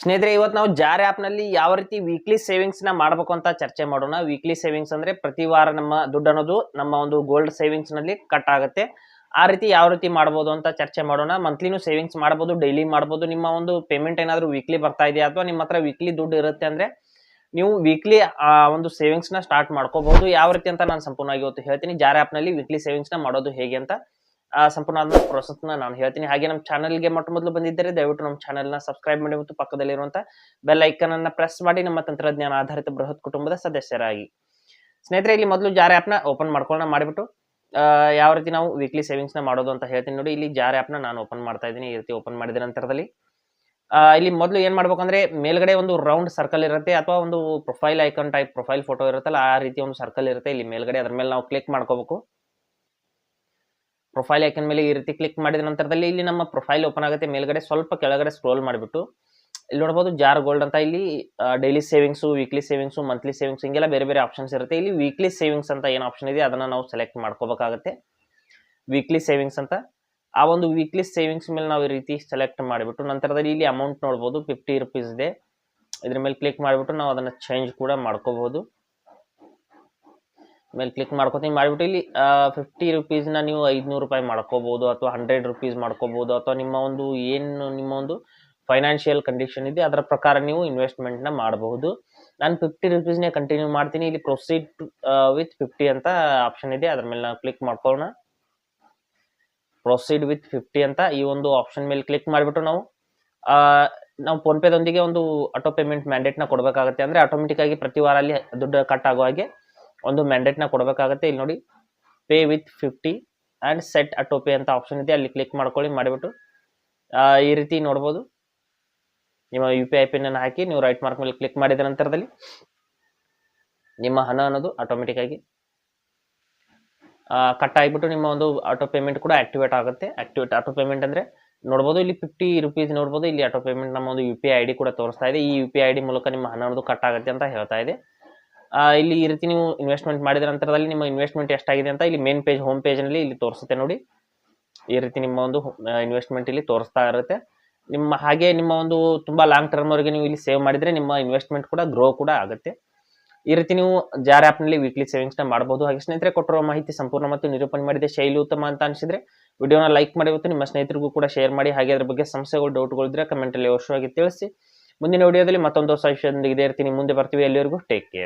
ಸ್ನೇಹಿತರೆ ಇವತ್ತು ನಾವು ಜಾರ್ ಆ್ಯಪ್ನಲ್ಲಿ ಯಾವ ರೀತಿ ವೀಕ್ಲಿ ಸೇವಿಂಗ್ಸ್ನ ಮಾಡಬೇಕು ಅಂತ ಚರ್ಚೆ ಮಾಡೋಣ. ವೀಕ್ಲಿ ಸೇವಿಂಗ್ಸ್ ಅಂದರೆ ಪ್ರತಿ ವಾರ ನಮ್ಮ ದುಡ್ಡು ಅನ್ನೋದು ನಮ್ಮ ಒಂದು ಗೋಲ್ಡ್ ಸೇವಿಂಗ್ಸ್ನಲ್ಲಿ ಕಟ್ ಆಗುತ್ತೆ. ಆ ರೀತಿ ಯಾವ ರೀತಿ ಮಾಡ್ಬೋದು ಅಂತ ಚರ್ಚೆ ಮಾಡೋಣ. ಮಂತ್ಲಿನೂ ಸೇವಿಂಗ್ಸ್ ಮಾಡ್ಬೋದು ಡೈಲಿ ಮಾಡ್ಬೋದು. ನಿಮ್ಮ ಒಂದು ಪೇಮೆಂಟ್ ಏನಾದರೂ ವೀಕ್ಲಿ ಬರ್ತಾ ಇದೆಯಾ ಅಥವಾ ನಿಮ್ಮ ಹತ್ರ ವೀಕ್ಲಿ ದುಡ್ಡು ಇರುತ್ತೆ ಅಂದರೆ ನೀವು ವೀಕ್ಲಿ ಆ, ಒಂದು ಸೇವಿಂಗ್ಸ್ನ ಸ್ಟಾರ್ಟ್ ಮಾಡ್ಕೋಬಹುದು. ಯಾವ ರೀತಿ ಅಂತ ನಾನು ಸಂಪೂರ್ಣವಾಗಿ ಇವತ್ತು ಹೇಳ್ತೀನಿ. ಜಾರ್ ಆ್ಯಪ್ನಲ್ಲಿ ವೀಕ್ಲಿ ಸೇವಿಂಗ್ಸ್ನ ಮಾಡೋದು ಹೇಗೆ ಅಂತ ಆ, ಸಂಪೂರ್ಣ ಆದ ಪ್ರೊಸೆಸ್ನ ನಾನು ಹೇಳ್ತೀನಿ. ಹಾಗೆ ನಮ್ಮ ಚಾನಲ್ಗೆ ಮೊಟ್ಟ ಮೊದಲು ಬಂದಿದ್ದರೆ ದಯವಿಟ್ಟು ನಮ್ಮ ಚಾನೆಲ್ನ ಸಬ್ಸ್ಕ್ರೈಬ್ ಮಾಡಿ ಮತ್ತು ಪಕ್ಕದಲ್ಲಿರುವಂತ ಬೆಲ್ ಐಕನ್ ಅನ್ನ ಪ್ರೆಸ್ ಮಾಡಿ ನಮ್ಮ ತಂತ್ರಜ್ಞಾನ ಆಧಾರಿತ ಬೃಹತ್ ಕುಟುಂಬದ ಸದಸ್ಯರಾಗಿ. ಸ್ನೇಹಿತರೆ ಇಲ್ಲಿ ಮೊದಲು ಜಾರ್ ಆ್ಯಪ್ನ ಓಪನ್ ಮಾಡ್ಕೊಳ್ಳೋಣ. ಮಾಡಿಬಿಟ್ಟು ಯಾವ ರೀತಿ ನಾವು ವೀಕ್ಲಿ ಸೇವಿಂಗ್ಸ್ನ ಮಾಡೋದು ಅಂತ ಹೇಳ್ತೀನಿ ನೋಡಿ. ಇಲ್ಲಿ ಜಾರ್ ಆ್ಯಪ್ನ ನಾನು ಓಪನ್ ಮಾಡ್ತಾ ಇದ್ದೀನಿ. ಈ ರೀತಿ ಓಪನ್ ಮಾಡಿದ ನಂತರದಲ್ಲಿ ಇಲ್ಲಿ ಮೊದಲು ಏನ್ ಮಾಡ್ಬೇಕಂದ್ರೆ ಮೇಲ್ಗಡೆ ಒಂದು ರೌಂಡ್ ಸರ್ಕಲ್ ಇರುತ್ತೆ ಅಥವಾ ಒಂದು profile icon type profile photo ಇರುತ್ತಲ್ಲ ಆ ರೀತಿ ಒಂದು ಸರ್ಕಲ್ ಇರುತ್ತೆ. ಇಲ್ಲಿ ಮೇಲ್ಗಡೆ ಅದ್ರ ಮೇಲೆ ನಾವು ಕ್ಲಿಕ್ ಮಾಡ್ಕೋಬೇಕು. ಪ್ರೊಫೈಲ್ ಐಕನ್ ಮೇಲೆ ಈ ರೀತಿ ಕ್ಲಿಕ್ ಮಾಡಿದ ನಂತರದಲ್ಲಿ ಇಲ್ಲಿ ನಮ್ಮ ಪ್ರೊಫೈಲ್ ಓಪನ್ ಆಗುತ್ತೆ. ಮೇಲ್ಗಡೆ ಸ್ವಲ್ಪ ಕೆಳಗಡೆ ಸ್ಕ್ರೋಲ್ ಮಾಡಿಬಿಟ್ಟು. ಇಲ್ಲಿ ನೋಡ್ಬೋದು ಜಾರ್ ಗೋಲ್ಡ್ ಅಂತ ಇಲ್ಲಿ daily savings weekly savings monthly savings ಹಿಂಗೆಲ್ಲ ಬೇರೆ ಬೇರೆ ಆಪ್ಷನ್ಸ್ ಇರುತ್ತೆ. ಇಲ್ಲಿ ವೀಕ್ಲಿ ಸೇವಿಂಗ್ಸ್ ಅಂತ ಏನು ಆಪ್ಷನ್ ಇದೆ ಅದನ್ನ ನಾವು ಸೆಲೆಕ್ಟ್ ಮಾಡ್ಕೋಬೇಕಾಗತ್ತೆ. ವೀಕ್ಲಿ ಸೇವಿಂಗ್ಸ್ ಅಂತ. ಆ ಒಂದು ವೀಕ್ಲಿ ಸೇವಿಂಗ್ಸ್ ಮೇಲೆ ನಾವು ಈ ರೀತಿ ಸೆಲೆಕ್ಟ್ ಮಾಡಿಬಿಟ್ಟು ನಂತರದಲ್ಲಿ ಇಲ್ಲಿ ಅಮೌಂಟ್ ನೋಡ್ಬೋದು ಫಿಫ್ಟಿ ರುಪೀಸ್ ಇದೆ. ಇದ್ರ ಮೇಲೆ ಕ್ಲಿಕ್ ಮಾಡಿಬಿಟ್ಟು ನಾವು ಅದನ್ನ ಚೇಂಜ್ ಕೂಡ ಮಾಡ್ಕೋಬಹುದು. ಮೇಲೆ ಕ್ಲಿಕ್ ಮಾಡ್ಕೊತೀನಿ. ಮಾಡಿಬಿಟ್ಟು ಇಲ್ಲಿ ಫಿಫ್ಟಿ ರುಪೀಸ್ನ ನೀವು ಐದುನೂರು ರೂಪಾಯಿ ಮಾಡ್ಕೋಬೋದು ಅಥವಾ ಹಂಡ್ರೆಡ್ ರುಪೀಸ್ ಮಾಡ್ಕೋಬೋದು ಅಥವಾ ನಿಮ್ಮ ಒಂದು ಏನು, ನಿಮ್ಮ ಒಂದು ಫೈನಾನ್ಷಿಯಲ್ ಕಂಡೀಷನ್ ಇದೆ, ಅದರ ಪ್ರಕಾರ ನೀವು ಇನ್ವೆಸ್ಟ್ಮೆಂಟ್ನ ಮಾಡಬಹುದು. ನಾನು ಫಿಫ್ಟಿ ರುಪೀಸ್ನೇ ಕಂಟಿನ್ಯೂ ಮಾಡ್ತೀನಿ. ಇಲ್ಲಿ ಪ್ರೊಸೀಡ್ ವಿತ್ ಫಿಫ್ಟಿ ಅಂತ ಆಪ್ಷನ್ ಇದೆ. ಅದ್ರ ಮೇಲೆ ನಾವು ಕ್ಲಿಕ್ ಮಾಡ್ಕೊಳ್ಳೋಣ. ಪ್ರೊಸೀಡ್ ವಿತ್ ಫಿಫ್ಟಿ ಅಂತ ಈ ಒಂದು ಆಪ್ಷನ್ ಮೇಲೆ ಕ್ಲಿಕ್ ಮಾಡಿಬಿಟ್ಟು ನಾವು ನಾವು ಫೋನ್ಪೇದೊಂದಿಗೆ ಒಂದು ಆಟೋ ಪೇಮೆಂಟ್ ಮ್ಯಾಂಡೇಟ್ನ ಕೊಡಬೇಕಾಗುತ್ತೆ. ಅಂದರೆ ಆಟೋಮೆಟಿಕ್ ಆಗಿ ಪ್ರತಿ ವಾರ ಅಲ್ಲಿ ದುಡ್ಡು ಕಟ್ ಆಗೋ ಹಾಗೆ ಒಂದು ಮ್ಯಾಂಡೇಟ್ನ ಕೊಡಬೇಕಾಗುತ್ತೆ. ಇಲ್ಲಿ ನೋಡಿ pay with fifty and set auto pay ಅಂತ ಆಪ್ಷನ್ ಇದೆ. ಅಲ್ಲಿ ಕ್ಲಿಕ್ ಮಾಡ್ಕೊಳ್ಳಿ, ಮಾಡಿಬಿಟ್ಟು ಈ ರೀತಿ ನೋಡ್ಬೋದು. ನಿಮ್ಮ ಯು ಪಿ ಐ ಪಿನ್ನನ್ನು ಹಾಕಿ, ನೀವು ರೈಟ್ ಮಾರ್ಕ್ ಮೇಲೆ ಕ್ಲಿಕ್ ಮಾಡಿದ ನಂತರದಲ್ಲಿ ನಿಮ್ಮ ಹಣ ಅನ್ನೋದು ಆಟೋಮೆಟಿಕ್ ಆಗಿ ಕಟ್ ಆಗಿಬಿಟ್ಟು ನಿಮ್ಮ ಒಂದು ಆಟೋ ಪೇಮೆಂಟ್ ಕೂಡ ಆಕ್ಟಿವೇಟ್ ಆಗುತ್ತೆ. ಆಕ್ಟಿವೇಟ್ ಆಟೋ ಪೇಮೆಂಟ್ ಅಂದರೆ ನೋಡ್ಬೋದು, ಇಲ್ಲಿ ಫಿಫ್ಟಿ ರುಪೀಸ್ ನೋಡ್ಬೋದು. ಇಲ್ಲಿ ಆಟೋ ಪೇಮೆಂಟ್ ನಮ್ಮ ಒಂದು ಯು ಪಿ ಐ ಡಿ ಕೂಡ ತೋರಿಸ್ತಾ ಇದೆ. ಈ ಯು ಪಿ ಐ ಡಿ ಮೂಲಕ ನಿಮ್ಮ ಹಣ ಅನ್ನೋದು ಕಟ್ ಆಗುತ್ತೆ ಅಂತ ಹೇಳ್ತಾ ಇದೆ. ಇಲ್ಲಿ ಈ ರೀತಿ ನೀವು ಇನ್ವೆಸ್ಟ್ಮೆಂಟ್ ಮಾಡಿದ ನಂತರದಲ್ಲಿ ನಿಮ್ಮ ಇನ್ವೆಸ್ಟ್ಮೆಂಟ್ ಎಷ್ಟಾಗಿದೆ ಅಂತ ಇಲ್ಲಿ ಮೇನ್ ಪೇಜ್ ಹೋಮ್ ಪೇಜ್ನಲ್ಲಿ ಇಲ್ಲಿ ತೋರಿಸುತ್ತೆ ನೋಡಿ. ಈ ರೀತಿ ನಿಮ್ಮ ಒಂದು ಇನ್ವೆಸ್ಟ್ಮೆಂಟ್ ಇಲ್ಲಿ ತೋರಿಸ್ತಾ ಇರುತ್ತೆ. ನಿಮ್ಮ ಹಾಗೆ ನಿಮ್ಮ ಒಂದು ತುಂಬಾ ಲಾಂಗ್ ಟರ್ಮ್ ವರೆಗೆ ನೀವು ಇಲ್ಲಿ ಸೇವ್ ಮಾಡಿದ್ರೆ ನಿಮ್ಮ ಇನ್ವೆಸ್ಟ್ಮೆಂಟ್ ಕೂಡ ಗ್ರೋ ಕೂಡ ಆಗುತ್ತೆ. ಈ ರೀತಿ ನೀವು ಜಾರ್ ಆಪ್ನಲ್ಲಿ ವೀಕ್ಲಿ ಸೇವಿಂಗ್ಸ್ನ ಮಾಡಬಹುದು ಹಾಗೆ ಸ್ನೇಹಿತರೆ, ಕೊಟ್ಟಿರುವ ಮಾಹಿತಿ ಸಂಪೂರ್ಣ ಮತ್ತು ನಿರೂಪಣೆ ಮಾಡಿದೆ. ಶೈಲಿ ಉತ್ತಮ ಅಂತ ಅನಿಸಿದ್ರೆ ವಿಡಿಯೋನ ಲೈಕ್ ಮಾಡಿ ಮತ್ತು ನಿಮ್ಮ ಸ್ನೇಹಿತರಿಗೂ ಕೂಡ ಶೇರ್ ಮಾಡಿ. ಹಾಗೆ ಅದ್ರ ಬಗ್ಗೆ ಸಮಸ್ಯೆಗಳು ಡೌಟ್ಗಳು ಇದ್ರೆ ಕಮೆಂಟ್ ಅಲ್ಲಿ ಅವಶ್ಯವಾಗಿ ತಿಳಿಸಿ. ಮುಂದಿನ ವಿಡಿಯೋದಲ್ಲಿ ಮತ್ತೊಂದು ಹೊಸ ವಿಷಯದೊಂದಿಗೆ ಇದೇ ಇರ್ತೀನಿ ಮುಂದೆ ಬರ್ತೀವಿ. ಎಲ್ಲಿವರೆಗೂ ಟೇಕ್ ಕೇರ್